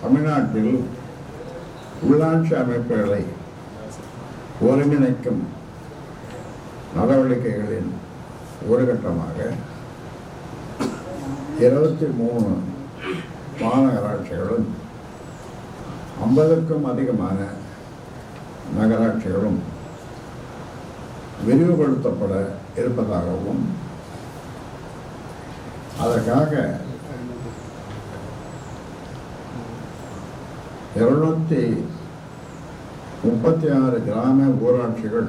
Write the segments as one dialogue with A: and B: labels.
A: தமிழ்நாட்டில் உள்ளாட்சி அமைப்புகளை ஒருங்கிணைக்கும் நடவடிக்கைகளின் ஒரு கட்டமாக இருபத்தி மூணு மாநகராட்சிகளும் ஐம்பதுக்கும் அதிகமான நகராட்சிகளும் விரிவுபடுத்தப்பட இருப்பதாகவும் அதற்காக இருநூத்தி முப்பத்தி ஆறு கிராம ஊராட்சிகள்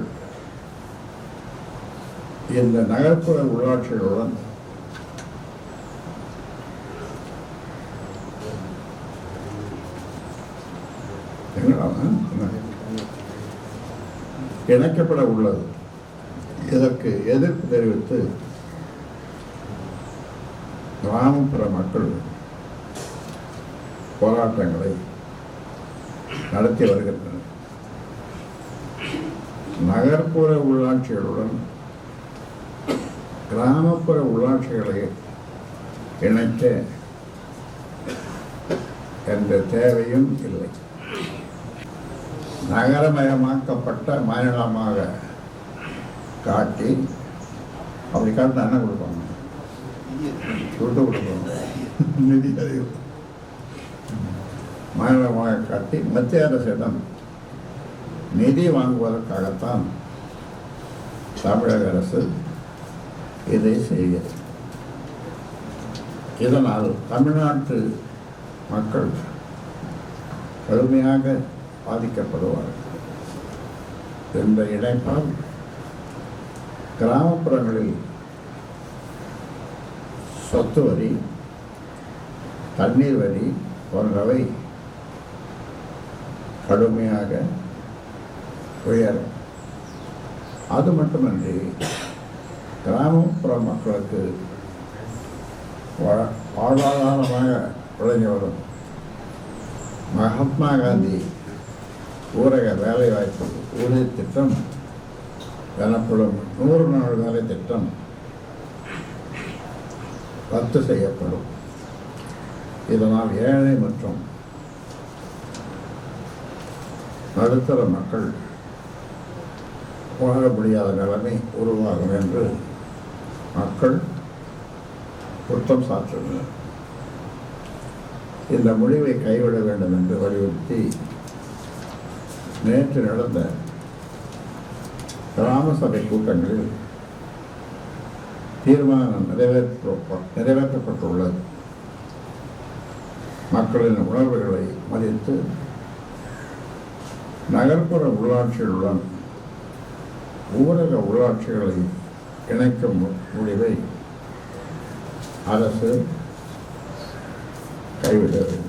A: இந்த நகர்ப்புற உள்ளாட்சிகளுடன் இணைக்கப்பட உள்ளது. இதற்கு எதிர்ப்பு தெரிவித்து கிராமப்புற மக்கள் போராட்டங்களை நடத்தி வருகின்றனர் நகர்ப்புற உள்ளாட்சிகளுடன் கிராமப்புற உள்ளாட்சிகளை இணைக்க என்ற தேவையும் இல்லை. நகரமயமாக்கப்பட்ட மாநிலமாக காட்டி அப்படி காட்டினா என்ன கொடுப்பாங்க? சொல்லிட்டு கொடுப்பாங்க. நிதி அறிவு மாநிலமாக காட்டி மத்திய அரசிடம் நிதி வாங்குவதற்காகத்தான் தமிழக அரசு இதை செய்கிறது இதனால் தமிழ்நாட்டு மக்கள் கடுமையாக பாதிக்கப்படுவார்கள் இந்த இணைப்பால் கிராமப்புறங்களில் சொத்து வரி தண்ணீர் வரி போன்றவை கடுமையாக உயரும் அது மட்டுமன்றி கிராமப்புற மக்களுக்கு வா- வாழ்வாதாரமாக விளங்கி வரும். மகாத்மா காந்தி ஊரக வேலைவாய்ப்பு ஊதிய திட்டம் எனப்படும் நூறு நாள் வேலை திட்டம் ரத்து செய்யப்படும். இதனால் ஏழை மற்றும் நடுத்தர மக்கள் வாழ முடியாத நிலைமை உருவாகும் என்று மக்கள் குற்றம் சாட்டுள்ளனர் இந்த முடிவை கைவிட வேண்டும் என்று வலியுறுத்தி நேற்று நடந்த கிராம சபை கூட்டங்களில் தீர்மானம் நிறைவேற்ற நிறைவேற்றப்பட்டுள்ளது. மக்களின் உணர்வுகளை மதித்து நகர்ப்புற உள்ளாட்சிகளுடன் ஊரக உள்ளாட்சிகளை இணைக்கும் முடிவை அரசு கைவிட வேண்டும்